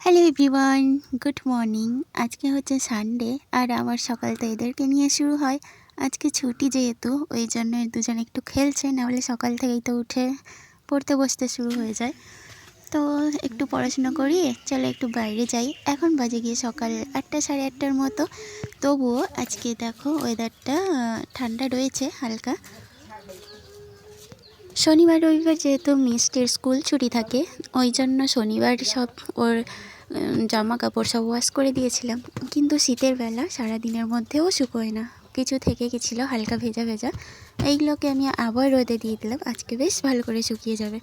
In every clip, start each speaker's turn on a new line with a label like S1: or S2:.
S1: Hello everyone good morning আজকে হচ্ছে Sunday আর আমার সকালটা এদেরকে নিয়ে শুরু হয়। আজকে ছুটি যেহেতু, ওই জন্য দুজন একটু খেলছে নাহলে সকাল থেকেই তো উঠে পড়তে বসতে শুরু হয়ে যায়। তো একটু পড়াশোনা করি চলো একটু বাইরে যাই। এখন বাজে গিয়ে সকাল আটটা সাড়ে আটটার মতো। তবুও আজকে দেখো ওয়েদারটা ঠান্ডা রয়েছে হালকা। শনিবার রবিবার যেহেতু মিষ্টির স্কুল ছুটি থাকে, ওই জন্য শনিবার সব ওর জামা কাপড় সব ওয়াশ করে দিয়েছিলাম। কিন্তু শীতের বেলা সারা দিনের মধ্যেও শুকোয় না। কিছু থেকে গেছিল হালকা ভেজা ভেজা। এইগুলোকে আমি আবার রোদে দিয়ে দিলাম। আজকে বেশ ভালো করে শুকিয়ে যাবে।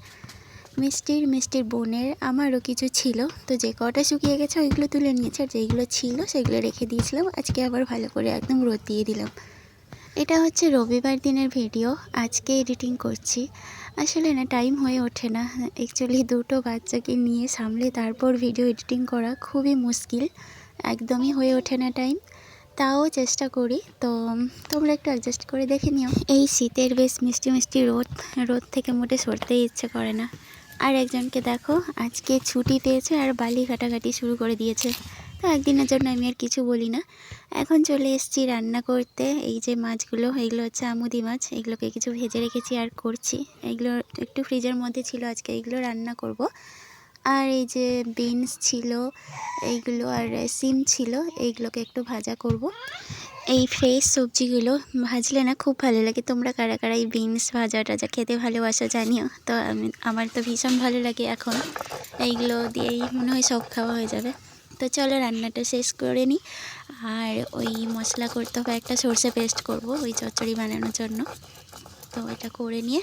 S1: মিষ্টির মিষ্টির বোনের আমারও কিছু ছিল। তো যে কটা শুকিয়ে গেছে ওইগুলো তুলে নিয়েছে। আর যেইগুলো ছিল সেগুলো রেখে দিয়েছিলাম। আজকে আবার ভালো করে একদম রোদ দিয়ে দিলাম। এটা হচ্ছে রবিবার দিনের ভিডিও। আজকে এডিটিং করছি। আসলে না টাইম হয়ে ওঠে না। অ্যাকচুয়ালি দুটো বাচ্চাকে নিয়ে সামলে তারপর ভিডিও এডিটিং করা খুবই মুশকিল। একদমই হয়ে ওঠে না টাইম তাও চেষ্টা করি। তো, তোমরা একটু অ্যাডজাস্ট করে দেখে নিও। এই শীতের বেশ মিষ্টি মিষ্টি রোদ রোদ থেকে মোটে সরতেই ইচ্ছে করে না। আর একজনকে দেখো, আজকে ছুটি পেয়েছে আর বালি কাটাকাটি শুরু করে দিয়েছে। একদিনের জন্য আমি আর কিছু বলি না। এখন চলে এসেছি রান্না করতে। এই যে মাছগুলো এইগুলো হচ্ছে আমুদি মাছ। এগুলোকে কিছু ভেজে রেখেছি আর করছি। এগুলো একটু ফ্রিজের মধ্যে ছিল, আজকে এগুলো রান্না করব। আর এই যে বিনস ছিল, এইগুলো আর সিম ছিল, এইগুলোকে একটু ভাজা করব। এই ফ্রেশ সবজিগুলো ভাজলে না খুব ভালো লাগে। তোমরা কারা কারা এই বিনস ভাজা টাজা খেতে ভালোবাসো জানিও। তো আমি, আমার তো ভীষণ ভালো লাগে এখন। এইগুলো দিয়েই মনে হয় সব খাওয়া হয়ে যাবে। তো চলো রান্নাটা শেষ করে নিই। আর ওই মশলা করতে হবে একটা সর্ষে পেস্ট করব ওই চচ্চড়ি বানানোর জন্য। তো এটা করে নিয়ে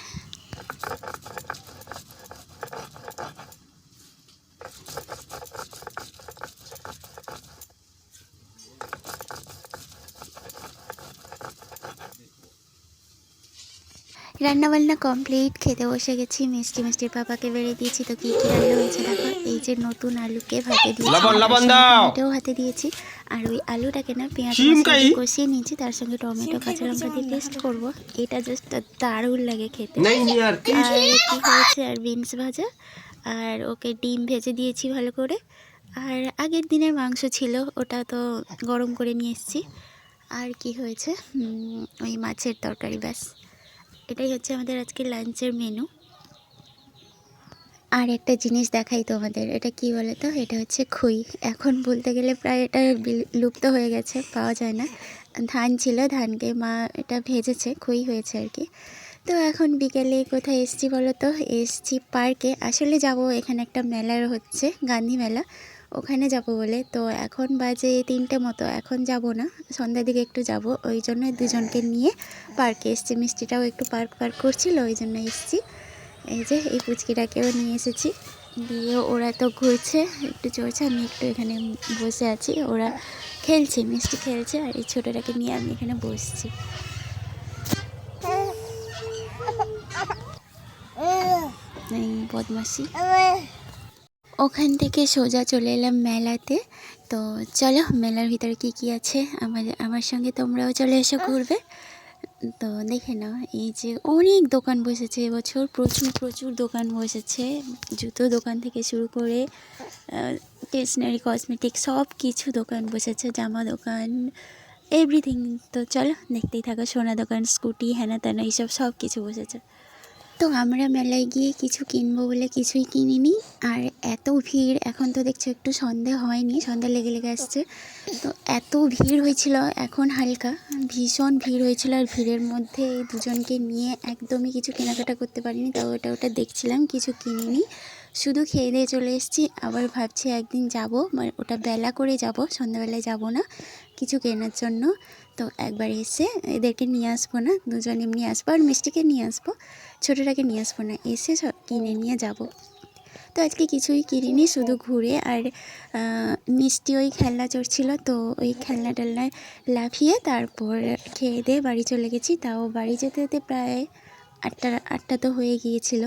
S1: রান্নাবান্না কমপ্লিট খেতে বসে গেছি মিষ্টি মিষ্টির পাপাকে বেড়ে দিয়েছি তো কী কী রান্না হয়েছে দেখো? এই যে নতুন আলুকে ভাতে দিয়েছি এটাও হাতে দিয়েছি আর ওই আলুটাকে না পেঁয়াজ কষিয়ে নিয়েছি তার সঙ্গে টমেটো কাঁচা লঙ্কা দিয়ে টেস্ট করব এটা জাস্ট দারুণ লাগে খেতে। আর কী। হয়েছে? আর বিনস ভাজা আর ওকে ডিম ভেজে দিয়েছি ভালো করে আর আগের দিনের মাংস ছিল ওটা তো গরম করে নিয়ে এসেছি। আর কি হয়েছে? ওই মাছের তরকারি ব্যাস। এটাই হচ্ছে আমাদের আজকে লাঞ্চের মেনু আর একটা জিনিস দেখাই তোমাদের, এটা কি বলে তো এটা হচ্ছে খুই। এখন বলতে গেলে প্রায় এটা লুপ্ত হয়ে গেছে, পাওয়া যায় না। ধান ছিল, ধানকে মা এটা ভেজেছে, খুই হয়েছে আর কি। তো এখন বিকেলে কোথায় এসছি বলো তো এসছি পার্কে। আসলে যাব এখানে একটা মেলার হচ্ছে, গান্ধী মেলা। ওখানে যাব বলে। তো এখন বাজে তিনটে মতো, এখন যাব না, সন্ধ্যার দিকে একটু যাব। ওই জন্য দুজনকে নিয়ে পার্কে এসছি। মিষ্টিটাও একটু পার্ক পার্ক করছিল, ওই জন্য এসছি। এই যে, এই পুচকিটাকেও নিয়ে এসেছি। দিয়ে ওরা তো ঘুরছে, একটু চড়ছে, আমি একটু এখানে বসে আছি। ওরা খেলছে, মিষ্টি খেলছে, আর এই ছোটোটাকে নিয়ে আমি এখানে বসছি। এই বদমাসি ওখান থেকে সোজা চলে এলাম মেলাতে। তো চলো, মেলার ভিতরে কি কি আছে? আমার আমার সঙ্গে তোমরাও চলে এসো ঘুরবে। তো দেখে নাও, এই যে অনেক দোকান বসেছে এবছর, প্রচুর প্রচুর দোকান বসেছে। জুতো দোকান থেকে শুরু করে স্টেশনারি কসমেটিক সব কিছু দোকান বসেছে, জামা দোকান এভরিথিং তো চলো, দেখতেই থাকো, সোনা দোকান, স্কুটি হ্যানা ত্যানা এইসব সব কিছু বসেছে। তো আমরা মেলায় গিয়ে কিছু কিনবো বলে কিছুই কিনিনি। আর এত ভিড়, এখন তো দেখছ একটু সন্ধে হয়নি, সন্ধে লেগে লেগে আসছে। তো এত ভিড় হয়েছিল, এখন হালকা, ভীষণ ভিড় হয়েছিল। আর ভিড়ের মধ্যে দুজনকে নিয়ে একদমই কিছু কেনাকাটা করতে পারিনি, তাও ওটা ওটা দেখছিলাম, কিছু কিনিনি। শুধু খেয়ে দিয়ে চলে এসেছি, আবার ভাবছি একদিন যাব মানে ওটা বেলা করে যাব, সন্ধ্যাবেলায় যাব না, কিছু কেনার জন্য। তো একবার এসে এদেরকে নিয়ে আসব না, দুজন এমনি আসব, আর মিষ্টিকে নিয়ে আসব, ছোটোটাকে নিয়ে আসব না, এসে সব কিনে নিয়ে যাব। তো আজকে কিছুই কিনিনি, শুধু ঘুরে আর মিষ্টি ওই খেলনা চড়ছিল, তো ওই খেলনা টেলনায় লাফিয়ে তারপর খেয়ে দিয়ে বাড়ি চলে গেছি, তাও বাড়ি যেতে যেতে প্রায় আটটা আটটা তো হয়ে গিয়েছিল।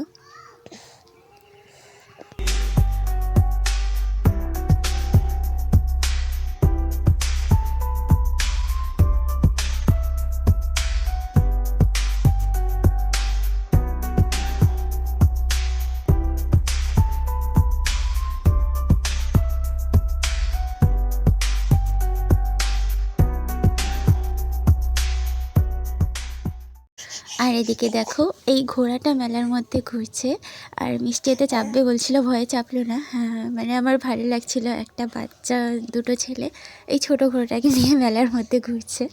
S1: এদিকে দেখো, এই ঘোড়াটা মেলার মধ্যে ঘুরছে। আর মিষ্টি এতে চাপবে বলছিল, ভয়ে চাপলো না। হ্যাঁ মানে আমার ভালো লাগছিল একটা বাচ্চা, দুটো ছেলে, এই ছোট ঘোড়াটাকে নিয়ে মেলার মধ্যে ঘুরছে।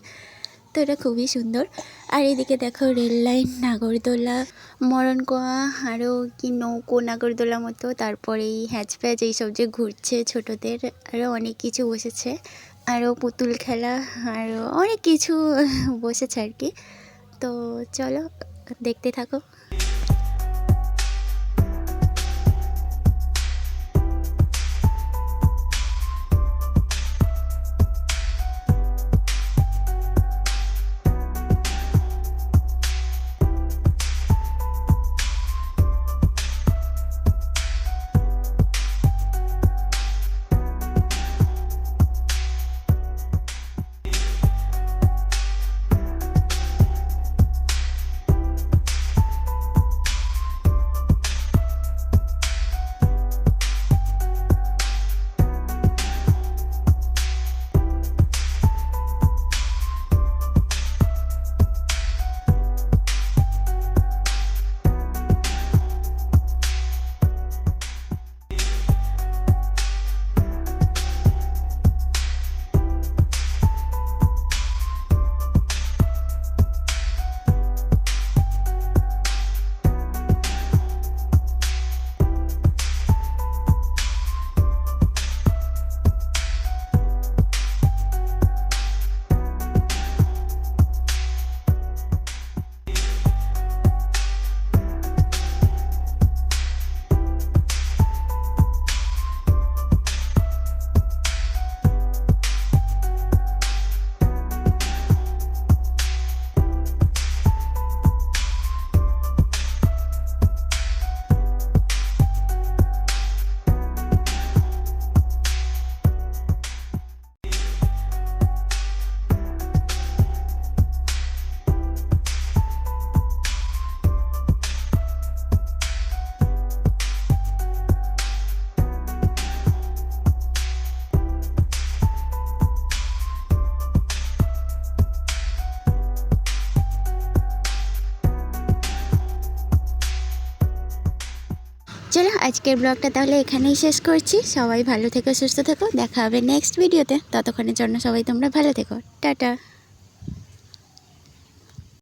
S1: তো এটা খুবই সুন্দর। আর এদিকে দেখো, রেল লাইন, নাগরদোলা, মরণকোয়া আরও কি নৌকো, নাগরদোলা মতো, তারপরে এই হ্যাচ প্যাচ এইসব যে ঘুরছে ছোটোদের আরও অনেক কিছু বসেছে। আরও পুতুল খেলা আরও অনেক কিছু বসেছে আর কি। তো চলো দেখতে থাকো। চলো আজকের ব্লগটা তাহলে এখানেই শেষ করছি। সবাই ভালো থেকো, সুস্থ থেকো। দেখা হবে নেক্সট ভিডিওতে ততক্ষণের জন্য সবাই তোমরা ভালো থেকো। টাটা।